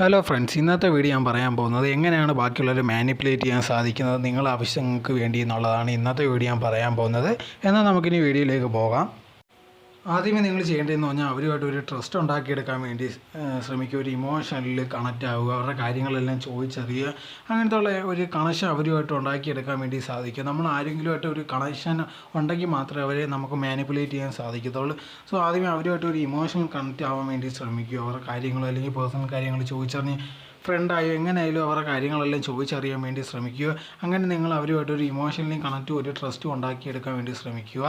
Hello friends ഇന്നത്തെ video ഞാൻ പറയാൻ പോകുന്നത് എങ്ങനെയാണ് ബാക്കിയുള്ളവരെ മാനിപ്പുലേറ്റ് ചെയ്യാൻ സാധിക്കുന്നത് നിങ്ങളുടെ ആവശ്യങ്ങൾക്ക് വേണ്ടി എന്നുള്ളതാണ് ഇന്നത്തെ വീഡിയോ ഞാൻ പറയാൻ പോകുന്നത്. എന്നാൽ നമുക്കിനി വീഡിയോയിലേക്ക് പോകാം. ആദ്യമേ നിങ്ങൾ ചെയ്യേണ്ടതെന്ന് പറഞ്ഞാൽ അവരുമായിട്ട് ഒരു ട്രസ്റ്റ് ഉണ്ടാക്കിയെടുക്കാൻ വേണ്ടി ശ്രമിക്കുക. ഒരു ഇമോഷണലിൽ കണക്റ്റ് ആവുക. അവരുടെ കാര്യങ്ങളെല്ലാം ചോദിച്ചറിയുക. അങ്ങനത്തെ ഉള്ള ഒരു കണക്ഷൻ അവരുമായിട്ട് ഉണ്ടാക്കിയെടുക്കാൻ വേണ്ടി സാധിക്കും. നമ്മൾ ആരെങ്കിലുമായിട്ട് ഒരു കണക്ഷൻ ഉണ്ടെങ്കിൽ മാത്രമേ അവരെ നമുക്ക് മാനിപ്പുലേറ്റ് ചെയ്യാൻ സാധിക്കത്തുള്ളൂ. സോ ആദ്യമേ അവരുമായിട്ട് ഒരു ഇമോഷണൽ കണക്റ്റ് ആവാൻ വേണ്ടി ശ്രമിക്കുക. അവരുടെ കാര്യങ്ങൾ അല്ലെങ്കിൽ പേഴ്സണൽ കാര്യങ്ങൾ ചോദിച്ചറിഞ്ഞ് ഫ്രണ്ടായോ എങ്ങനെയായാലും അവരുടെ കാര്യങ്ങളെല്ലാം ചോദിച്ചറിയാൻ വേണ്ടി ശ്രമിക്കുക. അങ്ങനെ നിങ്ങൾ അവരുമായിട്ട് ഒരു ഇമോഷണലി കണക്റ്റും ഒരു ട്രസ്റ്റും ഉണ്ടാക്കിയെടുക്കാൻ വേണ്ടി ശ്രമിക്കുക.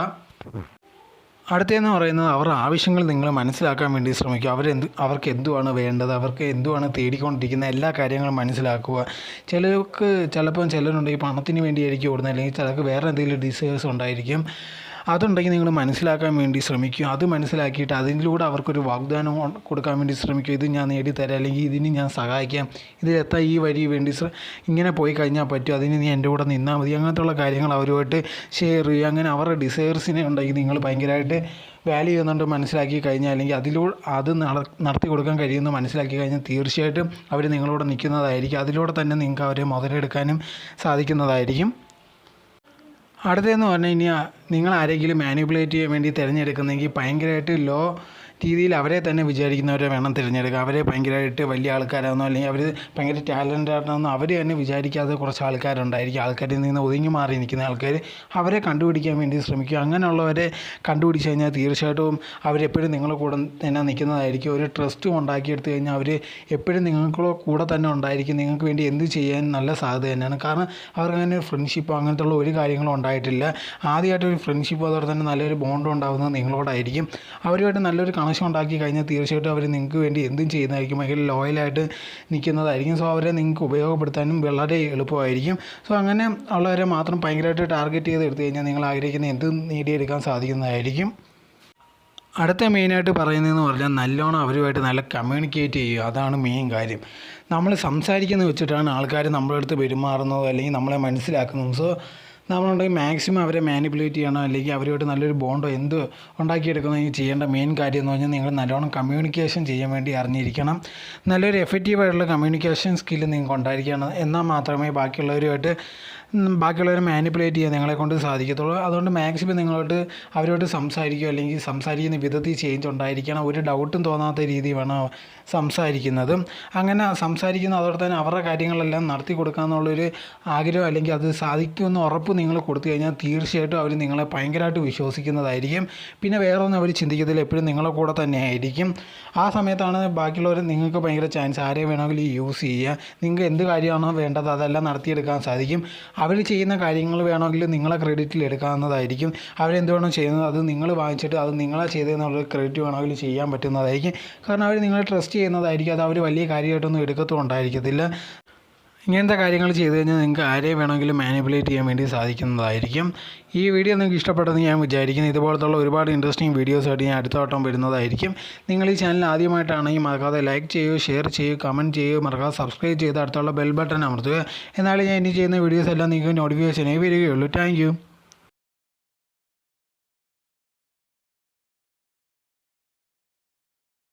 അടുത്തതെന്ന് പറയുന്നത് അവരുടെ ആവശ്യങ്ങൾ നിങ്ങൾ മനസ്സിലാക്കാൻ വേണ്ടി ശ്രമിക്കുക അവരെന്ത് അവർക്ക് എന്തുവാണ് വേണ്ടത്? അവർക്ക് എന്തുവാണ് തേടിക്കൊണ്ടിരിക്കുന്ന എല്ലാ കാര്യങ്ങളും മനസ്സിലാക്കുക. ചിലർക്ക് ചിലപ്പം ചിലരുണ്ട് ഈ പണത്തിന് വേണ്ടിയായിരിക്കും ഓടുന്നത്. അല്ലെങ്കിൽ ചിലർക്ക് വേറെ എന്തെങ്കിലും ഡിസേഴ്സ് ഉണ്ടായിരിക്കും. അതുണ്ടെങ്കിൽ നിങ്ങൾ മനസ്സിലാക്കാൻ വേണ്ടി ശ്രമിക്കുക. അത് മനസ്സിലാക്കിയിട്ട് അതിലൂടെ അവർക്കൊരു വാഗ്ദാനം കൊടുക്കാൻ വേണ്ടി ശ്രമിക്കുക. ഇത് ഞാൻ നേടിത്തരാം. അല്ലെങ്കിൽ ഇതിന് ഞാൻ സഹായിക്കാം. ഇതിലെത്താൻ ഈ വഴി വേണ്ടി ഇങ്ങനെ പോയി കഴിഞ്ഞാൽ പറ്റും. അതിന് നീ എന്റെ കൂടെ നിന്നാൽ മതി. അങ്ങനത്തെ കാര്യങ്ങൾ അവരുമായിട്ട് ഷെയർ ചെയ്യുക. അങ്ങനെ അവരുടെ ഡിസയേഴ്സിനെ ഉണ്ടെങ്കിൽ നിങ്ങൾ ഭയങ്കരമായിട്ട് വാല്യൂ ചെയ്യുന്നുണ്ട് മനസ്സിലാക്കി കഴിഞ്ഞാൽ. അല്ലെങ്കിൽ അതിലൂടെ അത് നടത്തി കൊടുക്കാൻ കഴിയുമെന്ന് മനസ്സിലാക്കി കഴിഞ്ഞാൽ തീർച്ചയായിട്ടും അവർ നിങ്ങളോട് നിൽക്കുന്നതായിരിക്കും. അതിലൂടെ തന്നെ നിങ്ങൾക്ക് അവരെ മുതലെടുക്കാനും സാധിക്കുന്നതായിരിക്കും. അടുത്തതെന്ന് പറഞ്ഞു കഴിഞ്ഞാൽ നിങ്ങൾ ആരെങ്കിലും മാനിപ്പുലേറ്റ് ചെയ്യാൻ വേണ്ടി തിരഞ്ഞെടുക്കുന്നെങ്കിൽ ഭയങ്കരമായിട്ട് ലോ രീതിയിൽ അവരെ തന്നെ വിചാരിക്കുന്നവരെ വേണം തിരഞ്ഞെടുക്കുക അവരെ ഭയങ്കരമായിട്ട് വലിയ ആൾക്കാരാണെന്നോ അല്ലെങ്കിൽ അവർ ഭയങ്കര ടാലന്റ് ആണെന്നോ അവർ തന്നെ വിചാരിക്കാതെ കുറച്ച് ആൾക്കാരുണ്ടായിരിക്കും. ആൾക്കാരിൽ നിന്ന് ഒതുങ്ങി മാറി നിൽക്കുന്ന ആൾക്കാർ അവരെ കണ്ടുപിടിക്കാൻ വേണ്ടി ശ്രമിക്കുക. അങ്ങനെയുള്ളവരെ കണ്ടുപിടിച്ച് കഴിഞ്ഞാൽ തീർച്ചയായിട്ടും അവരെപ്പോഴും നിങ്ങളുടെ കൂടെ തന്നെ നിൽക്കുന്നതായിരിക്കും. ഒരു ട്രസ്റ്റും ഉണ്ടാക്കിയെടുത്ത് കഴിഞ്ഞാൽ അവർ എപ്പോഴും നിങ്ങളുടെ കൂടെ തന്നെ ഉണ്ടായിരിക്കും. നിങ്ങൾക്ക് വേണ്ടി എന്ത് ചെയ്യാൻ നല്ല സാധ്യത തന്നെയാണ്. കാരണം അവർക്ക് അങ്ങനെ ഒരു ഫ്രണ്ട്ഷിപ്പോ അങ്ങനത്തെ ഉള്ള ഒരു കാര്യങ്ങളും ഉണ്ടായിട്ടില്ല. ആദ്യമായിട്ട് ഒരു ഫ്രണ്ട്ഷിപ്പ് അതോടെ തന്നെ നല്ലൊരു ബോണ്ടും ഉണ്ടാകുന്നത് നിങ്ങളോടായിരിക്കും. അവരുമായിട്ട് നല്ലൊരു കണക്ഷൻ ഉണ്ടാക്കി കഴിഞ്ഞാൽ തീർച്ചയായിട്ടും അവർ നിങ്ങൾക്ക് വേണ്ടി എന്തും ചെയ്യുന്നതായിരിക്കും. ഭയങ്കര ലോയലായിട്ട് നിൽക്കുന്നതായിരിക്കും. സോ അവരെ നിങ്ങൾക്ക് ഉപയോഗപ്പെടുത്താനും വളരെ എളുപ്പമായിരിക്കും. സോ അങ്ങനെ ഉള്ളവരെ മാത്രം ഭയങ്കരമായിട്ട് ടാർഗറ്റ് ചെയ്ത് എടുത്തു കഴിഞ്ഞാൽ നിങ്ങൾ ആഗ്രഹിക്കുന്ന എന്തും നേടിയെടുക്കാൻ സാധിക്കുന്നതായിരിക്കും. അടുത്ത മെയിനായിട്ട് പറയുന്നതെന്ന് പറഞ്ഞാൽ നല്ലോണം അവരുമായിട്ട് നല്ല കമ്മ്യൂണിക്കേറ്റ് ചെയ്യുക. അതാണ് മെയിൻ കാര്യം. നമ്മൾ സംസാരിക്കുന്നത് വെച്ചിട്ടാണ് ആൾക്കാർ നമ്മളെ അടുത്ത് പെരുമാറുന്നത് അല്ലെങ്കിൽ നമ്മളെ മനസ്സിലാക്കുന്നത്. സോ നമ്മളുണ്ടെങ്കിൽ മാക്സിമം അവരെ മാനിപ്പുലേറ്റ് ചെയ്യണോ അല്ലെങ്കിൽ അവരുമായിട്ട് നല്ലൊരു ബോണ്ടോ എന്ത് ഉണ്ടാക്കിയെടുക്കുന്നതെങ്കിൽ ചെയ്യേണ്ട മെയിൻ കാര്യം എന്ന് പറഞ്ഞാൽ നിങ്ങൾ നല്ലോണം കമ്മ്യൂണിക്കേഷൻ ചെയ്യാൻ വേണ്ടി അറിഞ്ഞിരിക്കണം. നല്ലൊരു എഫക്റ്റീവായിട്ടുള്ള കമ്മ്യൂണിക്കേഷൻ സ്കില്ല് നിങ്ങൾക്ക് ഉണ്ടായിരിക്കണം. എന്നാൽ മാത്രമേ ബാക്കിയുള്ളവരുമായിട്ട് ബാക്കിയുള്ളവരെ മാനിപ്പുലേറ്റ് ചെയ്യാൻ നിങ്ങളെ കൊണ്ട് സാധിക്കത്തുള്ളൂ. അതുകൊണ്ട് മാക്സിമം നിങ്ങളോട് അവരോട് സംസാരിക്കുക അല്ലെങ്കിൽ സംസാരിക്കുന്ന വിധത്തിൽ ചേഞ്ച് ഉണ്ടായിരിക്കണം. ഒരു ഡൗട്ടും തോന്നാത്ത രീതി വേണം സംസാരിക്കുന്നത്. അങ്ങനെ സംസാരിക്കുന്ന അതോടെ തന്നെ അവരുടെ കാര്യങ്ങളെല്ലാം നടത്തി കൊടുക്കാമെന്നുള്ളൊരു ആഗ്രഹം അല്ലെങ്കിൽ അത് സാധിക്കുമെന്ന് ഉറപ്പ് നിങ്ങൾ കൊടുത്തു കഴിഞ്ഞാൽ തീർച്ചയായിട്ടും അവർ നിങ്ങളെ ഭയങ്കരമായിട്ട് വിശ്വസിക്കുന്നതായിരിക്കും. പിന്നെ വേറെ ഒന്നും അവർ ചിന്തിക്കത്തില്ല എപ്പോഴും നിങ്ങളെ കൂടെ തന്നെ ആയിരിക്കും. ആ സമയത്താണ് ബാക്കിയുള്ളവർ നിങ്ങൾക്ക് ഭയങ്കര ചാൻസ് ആരെ വേണമെങ്കിലും യൂസ് ചെയ്യുക. നിങ്ങൾക്ക് എന്ത് കാര്യമാണോ വേണ്ടത് അതെല്ലാം നടത്തിയെടുക്കാൻ സാധിക്കും. അവർ ചെയ്യുന്ന കാര്യങ്ങൾ വേണമെങ്കിൽ നിങ്ങളെ ക്രെഡിറ്റിൽ എടുക്കാവുന്നതായിരിക്കും. അവരെന്ത് വേണോ ചെയ്യുന്നത് അത് നിങ്ങൾ വാങ്ങിച്ചിട്ട് അത് നിങ്ങളെ ചെയ്തതെന്നുള്ള ക്രെഡിറ്റ് വേണമെങ്കിൽ ചെയ്യാൻ പറ്റുന്നതായിരിക്കും. കാരണം അവർ നിങ്ങളെ ട്രസ്റ്റ് ചെയ്യുന്നതായിരിക്കും. അത് അവർ വലിയ കാര്യമായിട്ടൊന്നും എടുക്കത്തും ഉണ്ടായിരിക്കത്തില്ല ഇങ്ങനത്തെ കാര്യങ്ങൾ ചെയ്തു കഴിഞ്ഞാൽ നിങ്ങൾക്ക് ആരെയും വേണമെങ്കിലും മാനിപ്പുലേറ്റ് ചെയ്യാൻ വേണ്ടി സാധിക്കുന്നതായിരിക്കും. ഈ വീഡിയോ നിങ്ങൾക്ക് ഇഷ്ടപ്പെട്ടെന്ന് ഞാൻ വിചാരിക്കുന്നു. ഇതുപോലത്തുള്ള ഒരുപാട് ഇൻട്രസ്റ്റിംഗ് വീഡിയോസായിട്ട് ഞാൻ അടുത്ത വട്ടം വരുന്നതായിരിക്കും. നിങ്ങൾ ഈ ചാനൽ ആദ്യമായിട്ടാണെങ്കിൽ മറക്കാതെ ലൈക്ക് ചെയ്യൂ ഷെയർ ചെയ്യൂ കമന്റ് ചെയ്യൂ മറക്കാതെ സബ്സ്ക്രൈബ് ചെയ്ത് അടുത്തുള്ള ബെൽ ബട്ടൺ അമർത്തുക. എന്നാലും ഞാൻ ഇനി ചെയ്യുന്ന വീഡിയോസ് എല്ലാം നിങ്ങൾക്ക് നോട്ടിഫിക്കേഷനായി വരികയുള്ളൂ. താങ്ക്